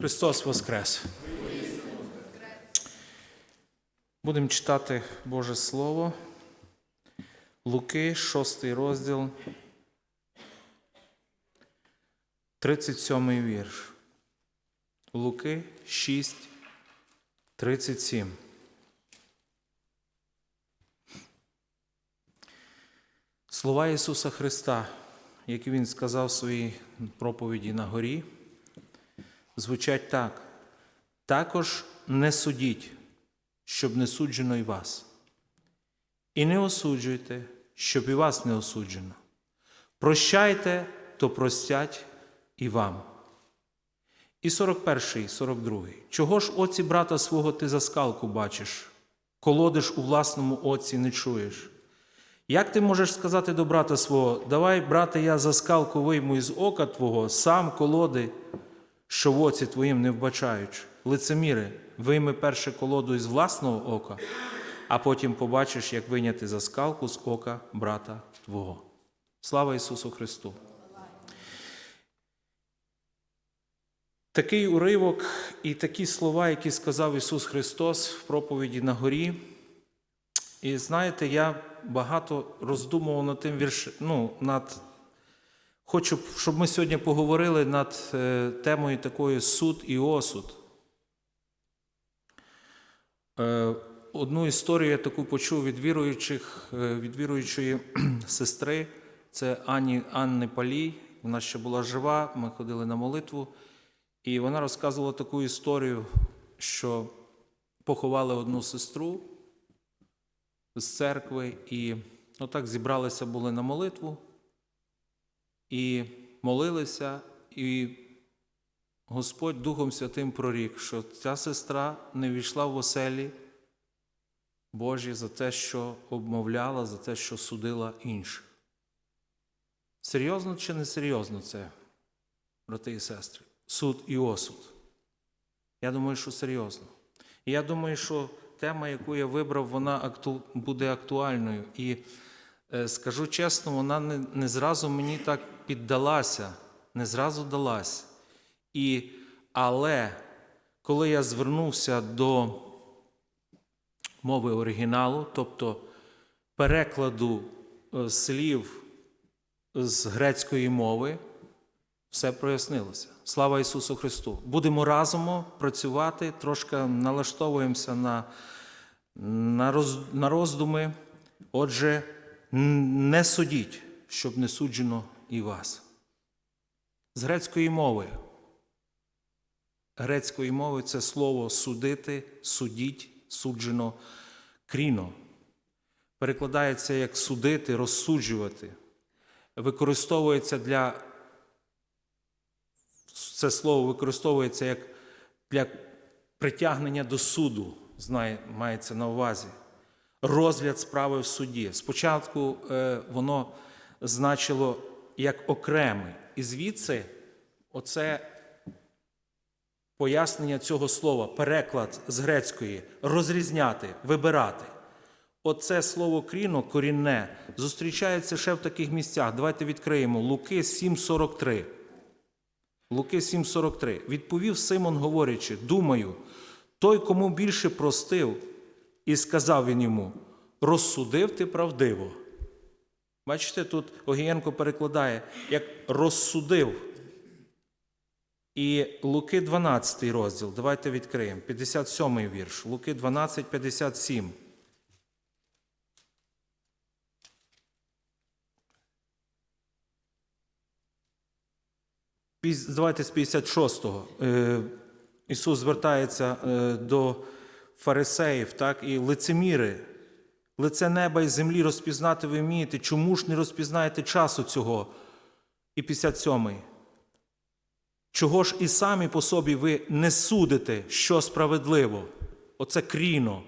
Христос Воскрес! Будемо читати Боже Слово. Луки, 6 розділ, 37 вірш. Луки 6, 37. Слова Ісуса Христа, які Він сказав в своїй проповіді на горі, звучать так. Також не судіть, щоб не суджено й вас. І не осуджуйте, щоб і вас не осуджено. Прощайте, то простять і вам. І 41, 42. Чого ж оці брата свого ти за скалку бачиш, колодиш у власному оці не чуєш? Як ти можеш сказати до брата свого, давай, брате, я за скалку вийму із ока твого, сам колоди, що в оці твоїм не вбачаючи. Лицеміри, вийми перше колоду із власного ока, а потім побачиш, як виняти за скалку з ока брата твого. Слава Ісусу Христу! Такий уривок і такі слова, які сказав Ісус Христос в проповіді на горі. І знаєте, я багато роздумував над тим вірш, ну, над. Хочу, щоб ми сьогодні поговорили над е, темою такою суд і осуд. Е, одну історію я таку почув від віруючих, е, від віруючої сестри, це Ані, Анни Палій. Вона ще була жива, ми ходили на молитву. І вона розказувала таку історію, що поховали одну сестру з церкви, і отак зібралися були на молитву, і молилися, і Господь Духом Святим прорік, що ця сестра не війшла в оселі Божі за те, що обмовляла, за те, що судила інших. Серйозно чи не серйозно це, брати і сестри? Суд і осуд. Я думаю, що серйозно. І я думаю, що тема, яку я вибрав, вона акту... буде актуальною. І е, скажу чесно, вона не, не зразу мені так піддалася, не зразу далась. І, Але коли я звернувся до мови оригіналу, тобто перекладу е, слів з грецької мови, все прояснилося. Слава Ісусу Христу! Будемо разом працювати, трошки налаштовуємося на, на, роз, на роздуми. Отже, не судіть, щоб не суджено і вас. З грецької мови. Грецької мови це слово судити, судіть, суджено, кріно. Перекладається як судити, розсуджувати. Використовується для це слово використовується як для притягнення до суду, знає, мається на увазі. Розгляд справи в суді. Спочатку е, воно значило як окремий. І звідси оце пояснення цього слова, переклад з грецької розрізняти, вибирати. Оце слово кріно, корінне, зустрічається ще в таких місцях. Давайте відкриємо Луки 7,43. Луки 7,43. Відповів Симон, говорячи: Думаю, той, кому більше простив, і сказав він йому: розсудив ти правдиво. Бачите, тут Огієнко перекладає, як розсудив. І Луки 12 розділ. Давайте відкриємо. 57 вірш. Луки 12, 57. Давайте з 56-го. Е, Ісус звертається е, до фарисеїв, так, і лицеміри. Лице неба і землі розпізнати ви вмієте. Чому ж не розпізнаєте часу цього? І 57-й. Чого ж і самі по собі ви не судите, що справедливо? Оце кріно.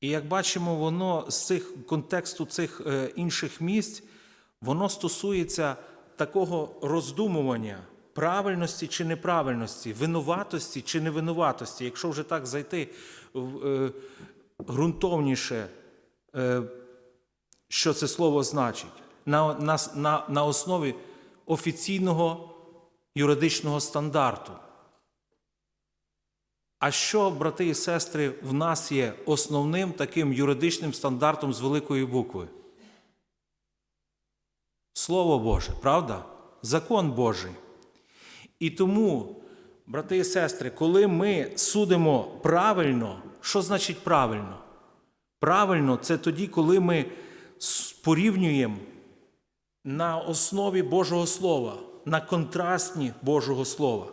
І як бачимо, воно з цих контексту цих е, інших місць, воно стосується такого роздумування правильності чи неправильності, винуватості чи невинуватості. Якщо вже так зайти е, ґрунтовніше, е, що це слово значить, на, на, на, на основі офіційного юридичного стандарту. А що, брати і сестри, в нас є основним таким юридичним стандартом з великої букви? Слово Боже, правда? Закон Божий. І тому, брати і сестри, коли ми судимо правильно, що значить правильно? Правильно це тоді, коли ми порівнюємо на основі Божого Слова, на контрастні Божого Слова.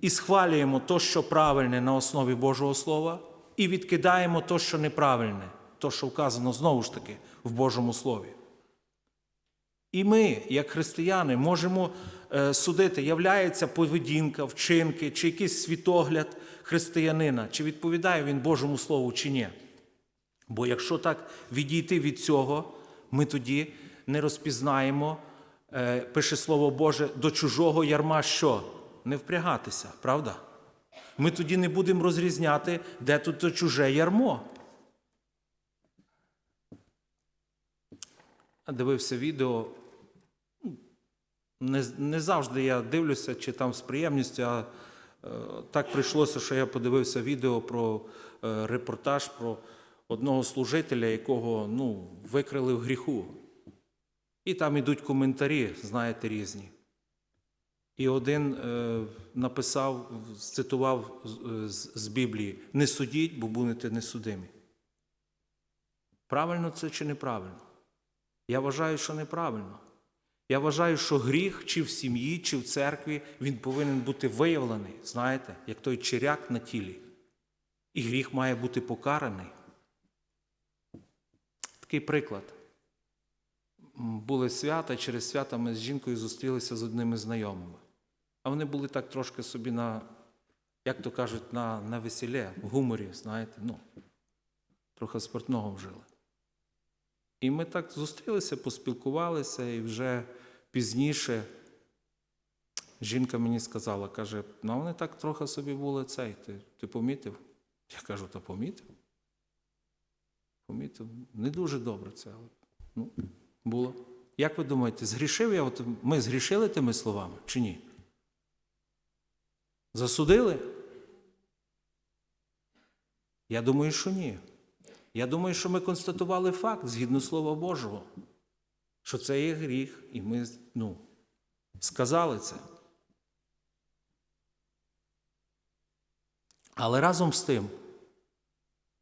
І схвалюємо то, що правильне на основі Божого Слова, і відкидаємо то, що неправильне, то, що вказано знову ж таки в Божому Слові. І ми, як християни, можемо е, судити, являється поведінка, вчинки чи якийсь світогляд християнина, чи відповідає він Божому Слову, чи ні. Бо якщо так відійти від цього, ми тоді не розпізнаємо, е, пише Слово Боже, до чужого ярма що? Не впрягатися, правда? Ми тоді не будемо розрізняти, де тут то чуже ярмо. Дивився відео. Не, не завжди я дивлюся, чи там з приємністю, а е, так прийшлося, що я подивився відео про е, репортаж про одного служителя, якого ну, викрили в гріху. І там ідуть коментарі, знаєте, різні. І один е, написав, цитував з Біблії: не судіть, бо будете несудимі. Правильно це чи неправильно? Я вважаю, що неправильно. Я вважаю, що гріх чи в сім'ї, чи в церкві він повинен бути виявлений, знаєте, як той черяк на тілі. І гріх має бути покараний. Такий приклад. Були свята, через свята ми з жінкою зустрілися з одними знайомими. А вони були так трошки собі на, як то кажуть, на, на весіллі, в гуморі, знаєте, ну, трохи спиртного вжили. І ми так зустрілися, поспілкувалися, і вже пізніше жінка мені сказала, каже, ну вони так трохи собі були цей. Ти, ти помітив? Я кажу, та помітив. Помітив. Не дуже добре це, але ну, було. Як ви думаєте, згрішив я? От ми згрішили тими словами чи ні? Засудили? Я думаю, що ні. Я думаю, що ми констатували факт згідно Слова Божого, що це є гріх, і ми ну, сказали це. Але разом з тим,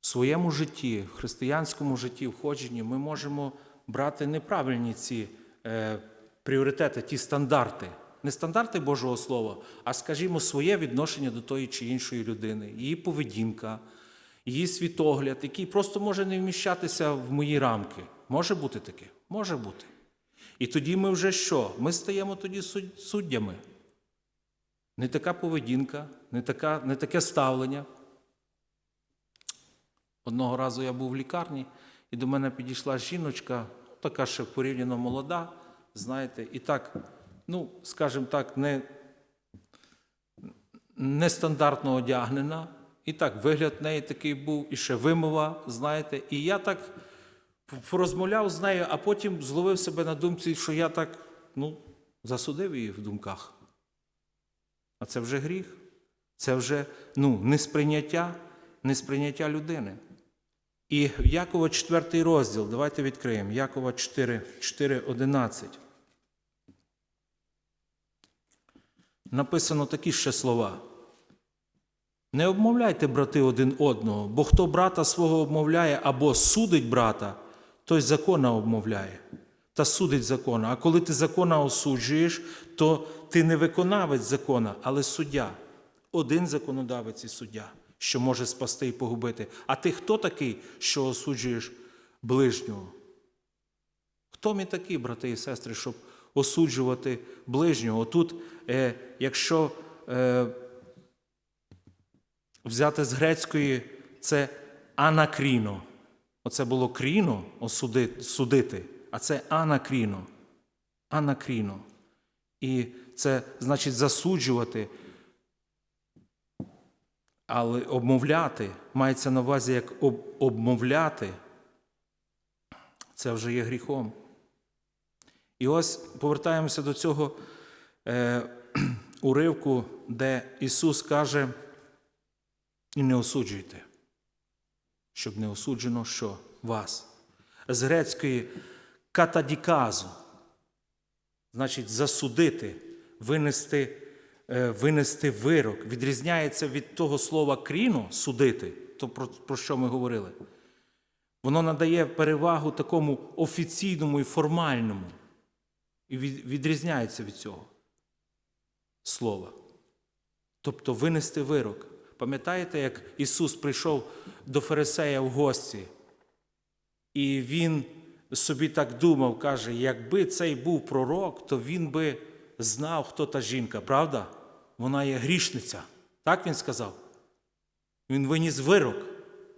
в своєму житті, в християнському житті, в ходженні, ми можемо брати неправильні ці е, пріоритети, ті стандарти. Не стандарти Божого Слова, а, скажімо, своє відношення до тої чи іншої людини, її поведінка, її світогляд, який просто може не вміщатися в мої рамки. Може бути таке? Може бути. І тоді ми вже що? Ми стаємо тоді суддями. Не така поведінка, не, така, не таке ставлення. Одного разу я був в лікарні, і до мене підійшла жіночка, така ще порівняно молода, знаєте, і так, ну, скажімо так, не, нестандартно одягнена. І так, вигляд неї такий був, і ще вимова, знаєте. І я так порозмовляв з нею, а потім зловив себе на думці, що я так ну, засудив її в думках. А це вже гріх. Це вже ну, несприйняття, несприйняття людини. І Якова 4 розділ, давайте відкриємо. Якова 4, 4 11. Написано такі ще слова. Не обмовляйте, брати, один одного, бо хто брата свого обмовляє або судить брата, той закона обмовляє та судить закона. А коли ти закона осуджуєш, то ти не виконавець закона, але суддя. Один законодавець і суддя, що може спасти і погубити. А ти хто такий, що осуджуєш ближнього? Хто ми такі, брати і сестри, щоб осуджувати ближнього? Тут, е, якщо е, взяти з грецької, це анакріно. Оце було кріно судити, а це анакріно. Анакріно. І це значить засуджувати, але обмовляти мається на увазі як об, обмовляти. Це вже є гріхом. І ось повертаємося до цього е, уривку, де Ісус каже, і не осуджуйте, щоб не осуджено що вас. З грецької катадіказу, значить, засудити, винести, е, винести вирок, відрізняється від того слова кріно судити, то про, про що ми говорили. Воно надає перевагу такому офіційному і формальному, і відрізняється від цього слова. Тобто винести вирок. Пам'ятаєте, як Ісус прийшов до Фарисея в гості, і Він собі так думав, каже, якби цей був пророк, то він би знав, хто та жінка, правда? Вона є грішниця. Так він сказав? Він виніс вирок.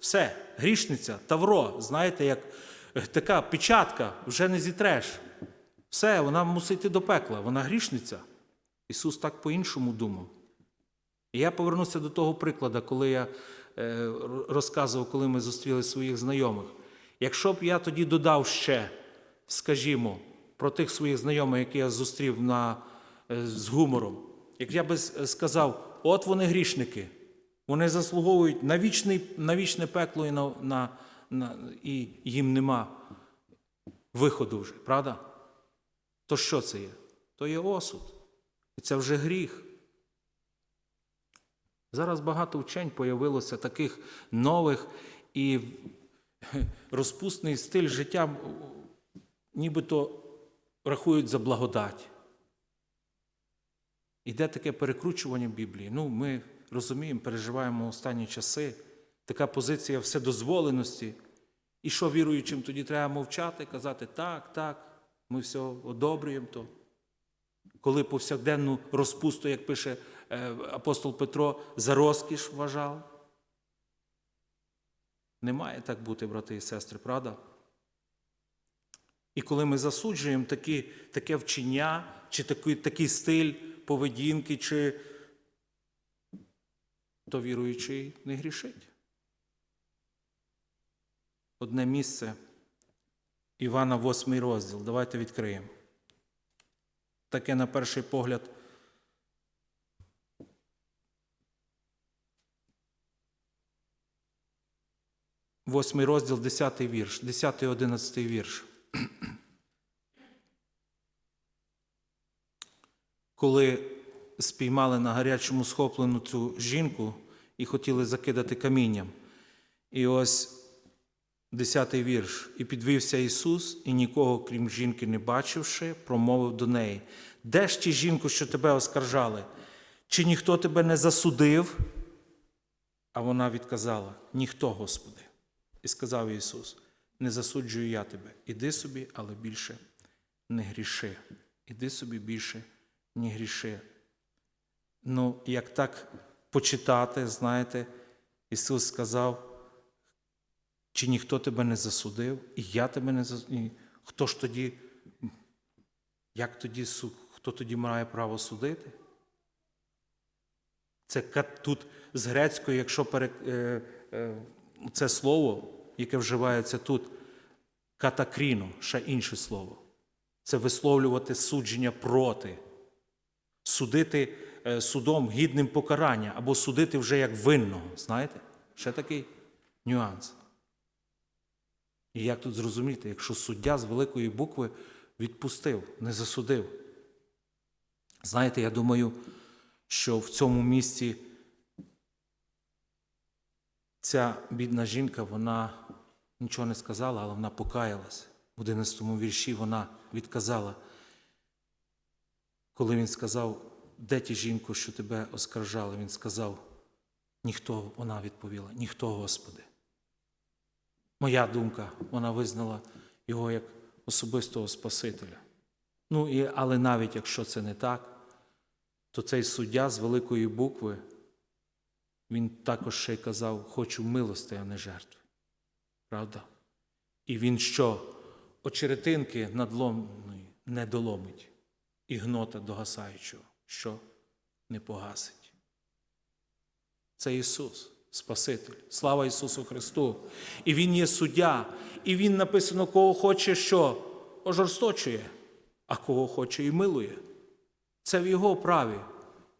Все, грішниця, тавро, знаєте, як е, така печатка, вже не зітреш. Все, вона мусить йти до пекла, вона грішниця. Ісус так по-іншому думав. І я повернуся до того прикладу, коли я е, розказував, коли ми зустріли своїх знайомих. Якщо б я тоді додав ще, скажімо, про тих своїх знайомих, які я зустрів на, е, з гумором, як я би сказав, от вони грішники, вони заслуговують на, вічний, на вічне пекло і, на, на, на, і їм нема виходу вже, правда? То що це є? То є осуд. І це вже гріх. Зараз багато вчень появилося таких нових і розпусний стиль життя нібито рахують за благодать. Іде таке перекручування Біблії. Ну, ми розуміємо, переживаємо останні часи. Така позиція вседозволеності. І що віруючим тоді треба мовчати, казати так, так, ми все одобрюємо то. Коли повсякденну розпусту, як пише апостол Петро, за розкіш вважав. Не має так бути, брати і сестри, правда? І коли ми засуджуємо такі, таке вчення, чи такий, такий стиль поведінки, чи то віруючий не грішить. Одне місце Івана, 8 розділ. Давайте відкриємо. Таке на перший погляд. Восьмий розділ, 10 вірш, 10 11 вірш. Коли спіймали на гарячому схоплену цю жінку і хотіли закидати камінням. І ось 10 вірш. І підвівся Ісус, і нікого, крім жінки, не бачивши, промовив до неї: Де ж ті жінку, що тебе оскаржали? Чи ніхто тебе не засудив? А вона відказала: Ніхто, Господи. І сказав Ісус: Не засуджую я тебе. Іди собі, але більше не гріши. Іди собі більше не гріши. Ну, як так почитати, знаєте, Ісус сказав, чи ніхто тебе не засудив, і я тебе не засудив. Хто ж тоді, як тоді, хто тоді має право судити? Це тут з грецької, якщо пере, е, е, це слово, яке вживається тут, катакріно, ще інше слово. Це висловлювати судження проти, судити е, судом гідним покарання, або судити вже як винного. Знаєте? Ще такий нюанс. І як тут зрозуміти, якщо суддя з великої букви відпустив, не засудив? Знаєте, я думаю, що в цьому місці ця бідна жінка, вона нічого не сказала, але вона покаялась. В 11 вірші вона відказала, коли він сказав, де ті жінку, що тебе оскаржали, він сказав, ніхто, вона відповіла, ніхто, Господи. Моя думка, вона визнала його як особистого Спасителя. Ну, і, але навіть якщо це не так, то цей суддя з великої букви, він також ще й казав, хочу милости, а не жертви. Правда? І він що? Очеретинки надломної не доломить, і гнота догасаючого, що не погасить. Це Ісус, Спаситель. Слава Ісусу Христу. І Він є суддя. І Він написано, кого хоче, що ожорсточує, а кого хоче і милує. Це в його праві.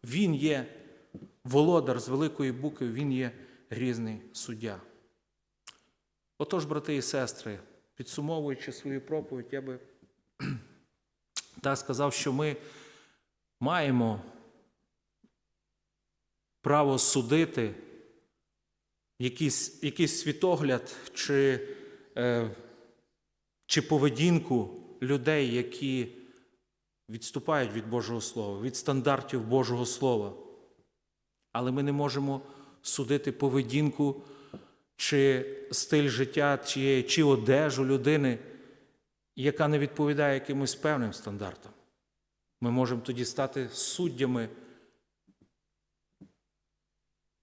Він є володар з великої букви, він є грізний суддя. Отож, брати і сестри, підсумовуючи свою проповідь, я би так сказав, що ми маємо право судити якийсь, якийсь світогляд чи, е, чи поведінку людей, які відступають від Божого Слова, від стандартів Божого Слова. Але ми не можемо судити поведінку чи стиль життя, чи, чи одежу людини, яка не відповідає якимось певним стандартам. Ми можемо тоді стати суддями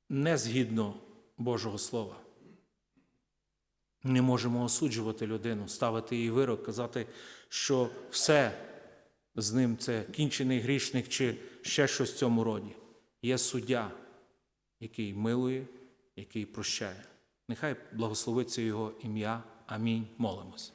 не згідно Божого Слова. Не можемо осуджувати людину, ставити їй вирок, казати, що все з ним це кінчений грішник чи ще щось в цьому роді. Є суддя, який милує, який прощає. Нехай благословиться його ім'я. Амінь. Молимось.